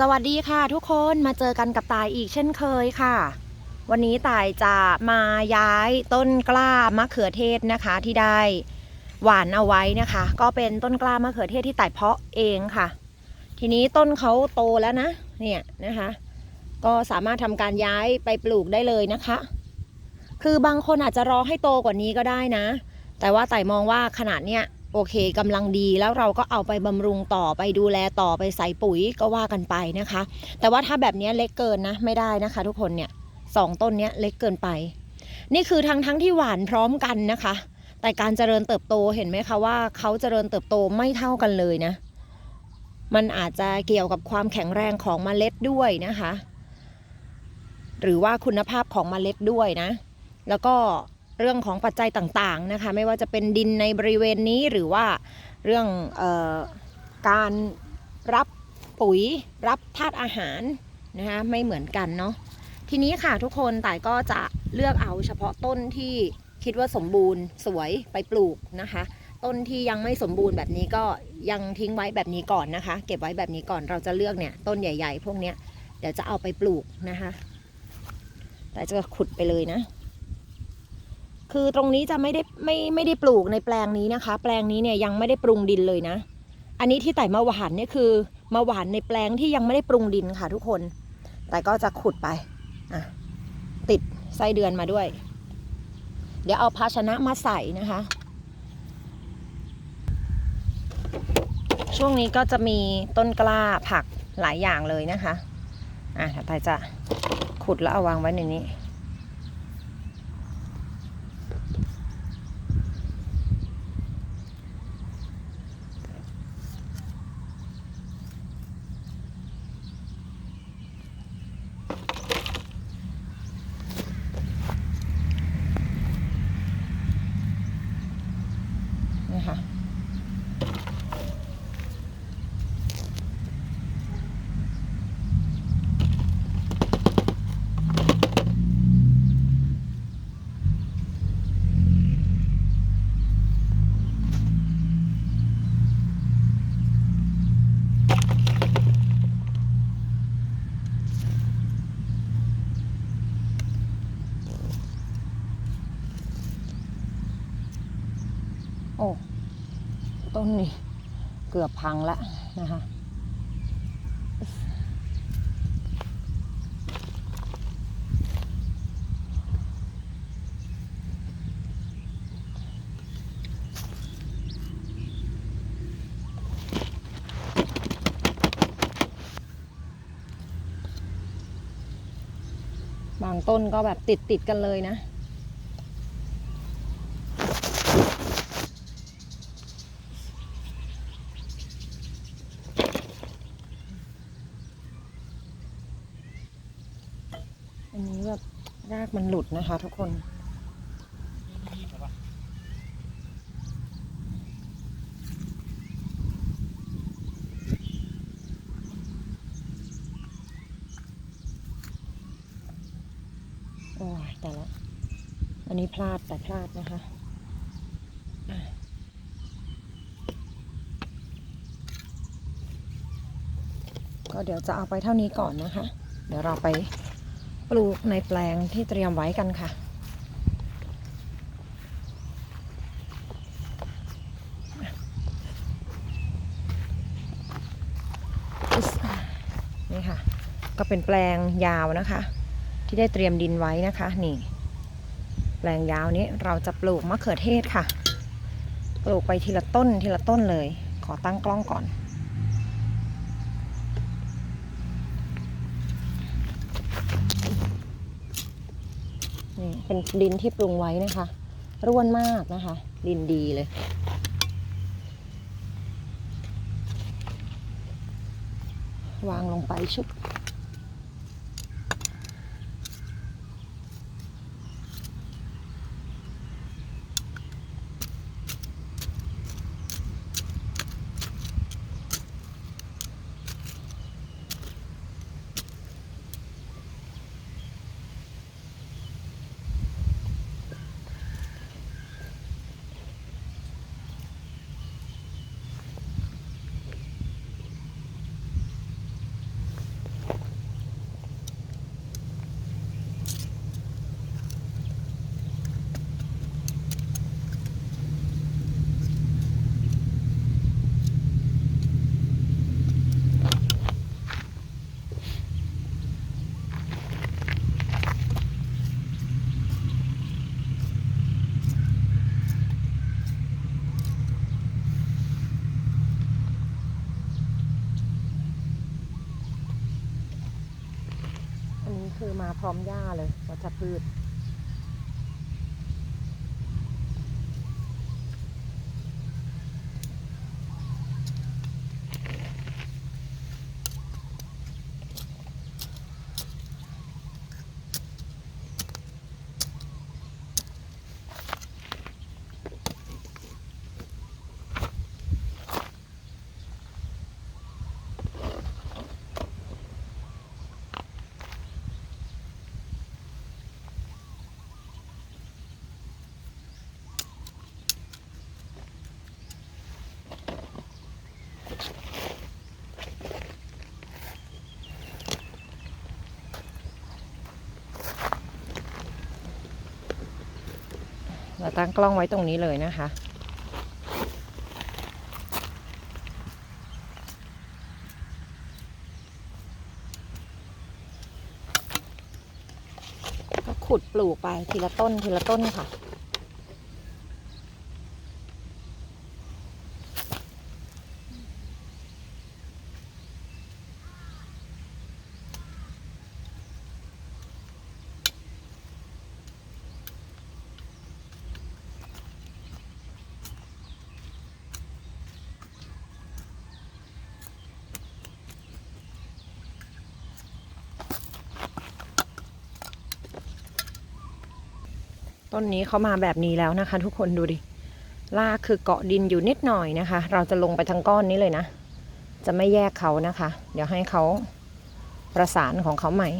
สวัสดีค่ะทุกคนมาเจอกันกับตายอีกเช่นเคยค่ะ วันนี้ตายจะมาย้ายต้นกล้ามะเขือเทศนะคะที่ได้หวานเอาไว้นะคะ ก็เป็นต้นกล้ามะเขือเทศที่ตายเพาะเองค่ะ ทีนี้ต้นเขาโตแล้วนะเนี่ยนะคะ ก็สามารถทำการย้ายไปปลูกได้เลยนะคะ คือบางคนอาจจะรอให้โตกว่านี้ก็ได้นะ แต่ว่าไต่มองว่าขนาดเนี้ย โอเคกำลังดีแล้วเราก็เอาไปบำรุงต่อไปดูแลต่อไปใส่ปุ๋ยก็ว่ากันไปนะคะ แต่ว่าถ้าแบบนี้เล็กเกินนะไม่ได้นะคะ ทุกคนเนี่ยสองต้นเนี้ยเล็กเกินไป นี่คือทั้งทั้งที่หวานพร้อมกันนะคะ แต่การเจริญเติบโตเห็นไหมคะว่าเขาเจริญเติบโตไม่เท่ากันเลยนะ มันอาจจะเกี่ยวกับความแข็งแรงของเมล็ดด้วยนะคะ หรือว่าคุณภาพของเมล็ดด้วยนะ แล้วก็ เรื่องของปัจจัยต่างๆนะคะ ไม่ว่าจะเป็นดินในบริเวณนี้หรือว่าเรื่องออการรับปุ๋ยรับธาตุอาหารนะคะไม่เหมือนกันเนาะทีนี้ค่ะทุกคนต่ายก็จะเลือกเอาเฉพาะต้นที่คิดว่าสมบูรณ์สวยไปปลูกนะคะ ต้นที่ยังไม่สมบูรณ์แบบนี้ก็ยังทิ้งไว้แบบนี้ก่อนนะคะ เก็บไว้แบบนี้ก่อนเราจะเลือกเนี่ยต้นใหญ่ ๆ พวกเนี้ยเดี๋ยวจะเอาไปปลูกนะคะ แต่จะขุดไปเลยนะ คือตรงนี้จะไม่ได้ไม่ไม่ได้ปลูกในแปลงนี้นะคะ แปลงนี้เนี่ยยังไม่ได้ปรุงดินเลยนะ อันนี้ที่ไต่มาหวานเนี่ยคือมาหวานในแปลงที่ยังไม่ได้ปรุงดินค่ะทุกคน แต่ก็จะขุดไปอะติดไส้เดือนมาด้วย เดี๋ยวเอาภาชนะมาใส่นะคะ ช่วงนี้ก็จะมีต้นกล้าผักหลายอย่างเลยนะคะ อะเดี๋ยวไต่จะขุดแล้วเอาวางไว้ในนี้ นะคะ โอ้ ต้นนี้เกือบพังล้วนะคะบางต้นก็แบบติดติดกันเลยนะ อันนี้แบบรากมั นะคะทุกคนโอ้ยแต่ละอันนี้พลาดแต่พลาดนะคะก็เดี๋ยวจะเอาไปเท่านี้ก่อนนะคะ เดี๋ยวเราไป ปลูกในแปลงที่เตรียมไว้กันค่ะ นี่ค่ะ ก็เป็นแปลงยาวนะคะ ที่ได้เตรียมดินไว้นะคะนี่แปลงยาวนี้เราจะปลูกมะเขือเทศค่ะ ปลูกไปทีละต้นทีละต้นเลย ขอตั้งกล้องก่อน นี่เป็นดินที่ปรุงไว้นะคะ ร่วนมากนะคะ ดินดีเลย วางลงไปชุบ พร้อมหญ้าเลยวัชพืช ตั้งกล้องไว้ตรงนี้เลยนะคะ ก็ขุดปลูกไปทีละต้นทีละต้นค่ะ ต้นนี้เขามาแบบนี้แล้วนะคะ ทุกคนดูดิลากคือเกาะดินอยู่นิดหน่อยนะคะ เราจะลงไปทั้งก้อนนี้เลยนะ จะไม่แยกเขานะคะ เดี๋ยวให้เขาประสานของเขาใหม่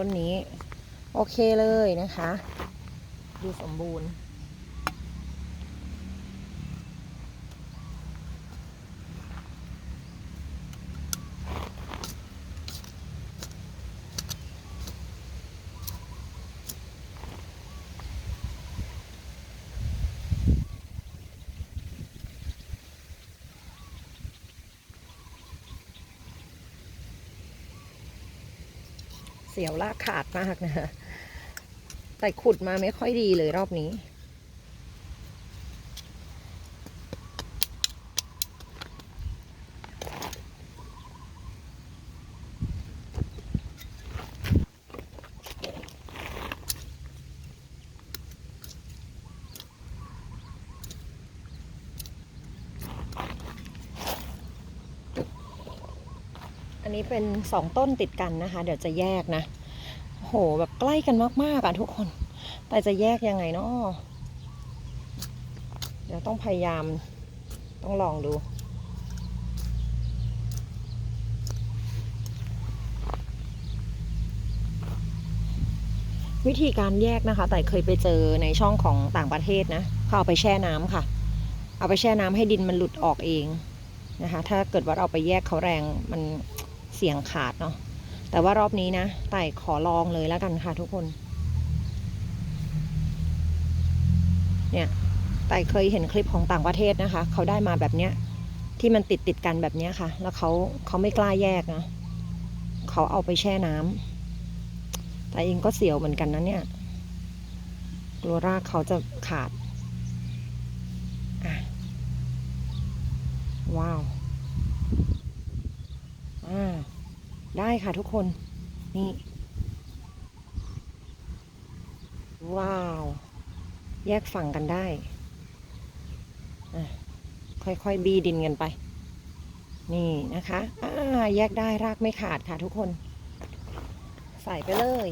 ต้นนี้ โอเคเลยนะคะ ดูสมบูรณ์ สียวลากขาดมากนะคะแต่ขุดมาไม่ค่อยดีเลยรอบนี้ อันนี้เป็นสองต้นติดกันนะคะ เดี๋ยวจะแยกนะโหแบบใกล้กันมากๆอะทุกคน แต่จะแยกยังไงเนาะเดี๋ยวต้องพยายามต้องลองดูวิธีการแยกนะคะ แต่เคยไปเจอในช่องของต่างประเทศนะเขาเอาไปแช่น้ำค่ะ เอาไปแช่น้ำให้ดินมันหลุดออกเองนะคะ ถ้าเกิดว่าเราไปแยกเขาแรงมัน เสียงขาดเนาะแต่ว่ารอบนี้นะไต่ขอลองเลยแล้วกันค่ะทุกคน เนี่ยไต่เคยเห็นคลิปของต่างประเทศนะคะ เขาได้มาแบบเนี้ย ที่มันติดติดกันแบบเนี้ยค่ะ แล้วเขาเขาไม่กล้าแยกนะเขาเอาไปแช่น้ำแต่เองก็เสียวเหมือนกันนะเนี่ยกลัวรากเขาจะขาดอะว้าว อ่าได้ค่ะทุกคน นี่ ว้าว แยกฝั่งกันได้อะค่อยๆ บีดินกันไป นี่นะคะ อ่า แยกได้รากไม่ขาดค่ะทุกคน ใส่ไปเลย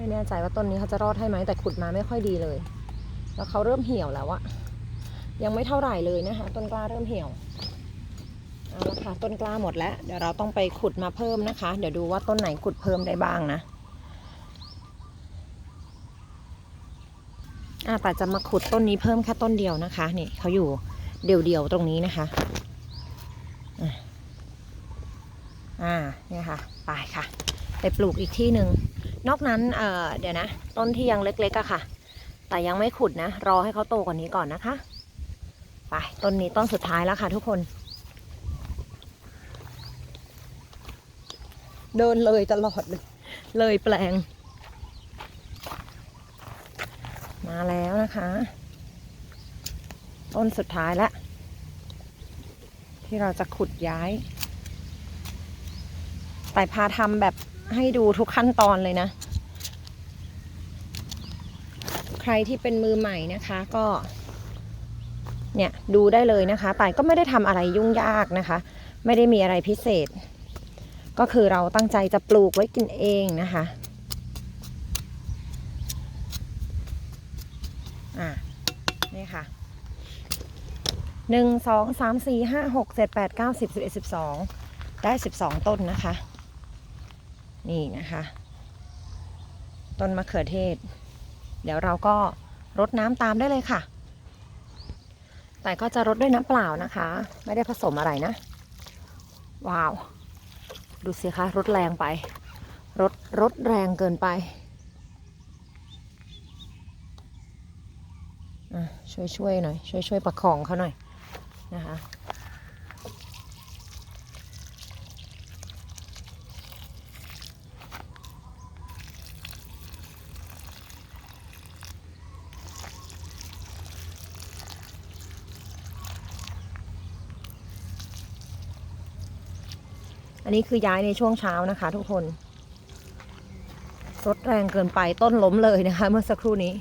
ไม่แน่ใจว่าต้นนี้เขาจะรอดให้ไหมแต่ขุดมาไม่ค่อยดีเลย แล้วเขาเริ่มเหี่ยวแล้วอะยังไม่เท่าไหร่เลยนะคะ ต้นกล้าเริ่มเหี่ยวเอาละค่ะต้นกล้าหมดแล้ว เดี๋ยวเราต้องไปขุดมาเพิ่มนะคะ เดี๋ยวดูว่าต้นไหนขุดเพิ่มได้บ้างนะอะแต่จะมาขุดต้นนี้เพิ่มแค่ต้นเดียวนะคะนี่เขาอยู่เดี่ยวๆตรงนี้นะคะอ่าเนี่ยค่ะไปค่ะ ไปปลูกอีกที่หนึ่ง นอกนั้นเอ่อเดี๋ยวนะ ต้นที่ยังเล็กๆอะค่ะ แต่ยังไม่ขุดนะ รอให้เขาโตกว่านี้ก่อนนะคะ ไป ต้นนี้ต้นสุดท้ายแล้วค่ะ ทุกคน เดินเลยตลอดเลย เลยแปลง มาแล้วนะคะ ต้นสุดท้ายแล้วที่เราจะขุดย้าย แต่พาทำแบบ ให้ดูทุกขั้นตอนเลยนะ ใครที่เป็นมือใหม่นะคะก็ เนี่ยดูได้เลยนะคะแต่ก็ไม่ได้ทำอะไรยุ่งยากนะคะ ไม่ได้มีอะไรพิเศษ ก็คือเราตั้งใจจะปลูกไว้กินเองนะคะอะนี่ค่ะหนึ่งสองสามสี่ห้าหกเจ็ดแปดเก้าสิบสิบเอ็ดสิบสองได้สิบสองต้นนะคะ นี่นะคะ ต้นมะเขือเทศ เดี๋ยวเราก็รดน้ำตามได้เลยค่ะ แต่ก็จะรดด้วยน้ำเปล่านะคะ ไม่ได้ผสมอะไรนะ ว้าว ดูสิคะรดแรงไป รดรดแรงเกินไปช่วยช่วยหน่อย ช่วยช่วยประคองเขาหน่อยนะคะ นนี้คือย้ายในช่วงเช้านะคะ ทุกคนรถแรงเกินไปต้นล้มเลยนะคะ เมื่อสักครู่นี้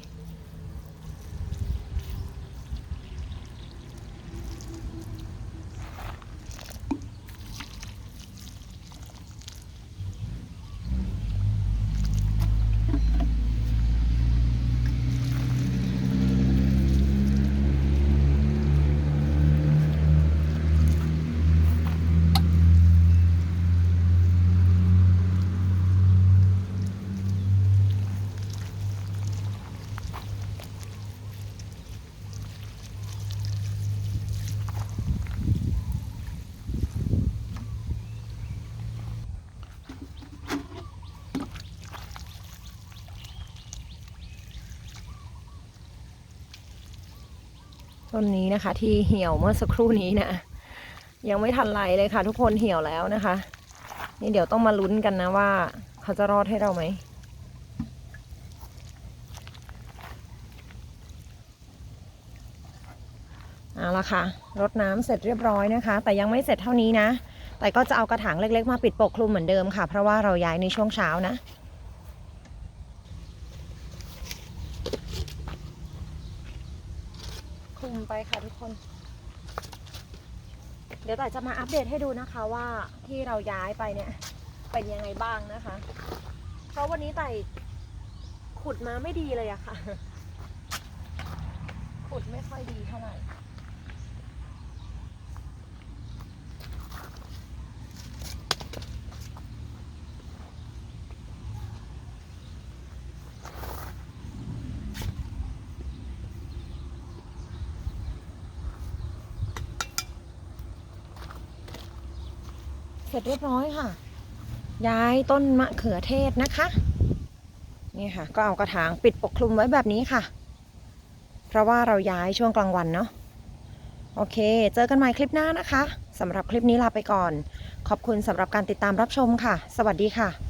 ต้นนี้นะคะ ที่เหี่ยวเมื่อสักครู่นี้นะยังไม่ทันไรเลยค่ะ ทุกคนเหี่ยวแล้วนะคะ นี่เดี๋ยวต้องมาลุ้นกันนะว่า เขาจะรอดให้เราไหมเอาละค่ะรดน้ำเสร็จเรียบร้อยนะคะ แต่ยังไม่เสร็จเท่านี้นะ แต่ก็จะเอากระถางเล็กๆ มาปิดปกคลุมเหมือนเดิมค่ะ เพราะว่าเราย้ายในช่วงเช้านะ คลุมไปค่ะทุกคน เดี๋ยวแต่จะมาอัปเดตให้ดูนะคะว่าที่เราย้ายไปเนี่ยเป็นยังไงบ้างนะคะ เพราะวันนี้ไต่ขุดมาไม่ดีเลยอะค่ะ ขุดไม่ค่อยดีเท่าไหร่ ร็จเรียบร้อยค่ะ ย้ายต้นมะเขือเทศนะคะ นี่ค่ะ ก็เอากระถางปิดปกคลุมไว้แบบนี้ค่ะ เพราะว่าเราย้ายช่วงกลางวันเนาะโอเค เจอกันใหม่คลิปหน้านะคะสำหรับคลิปนี้ลาไปก่อน ขอบคุณสำหรับการติดตามรับชมค่ะ สวัสดีค่ะ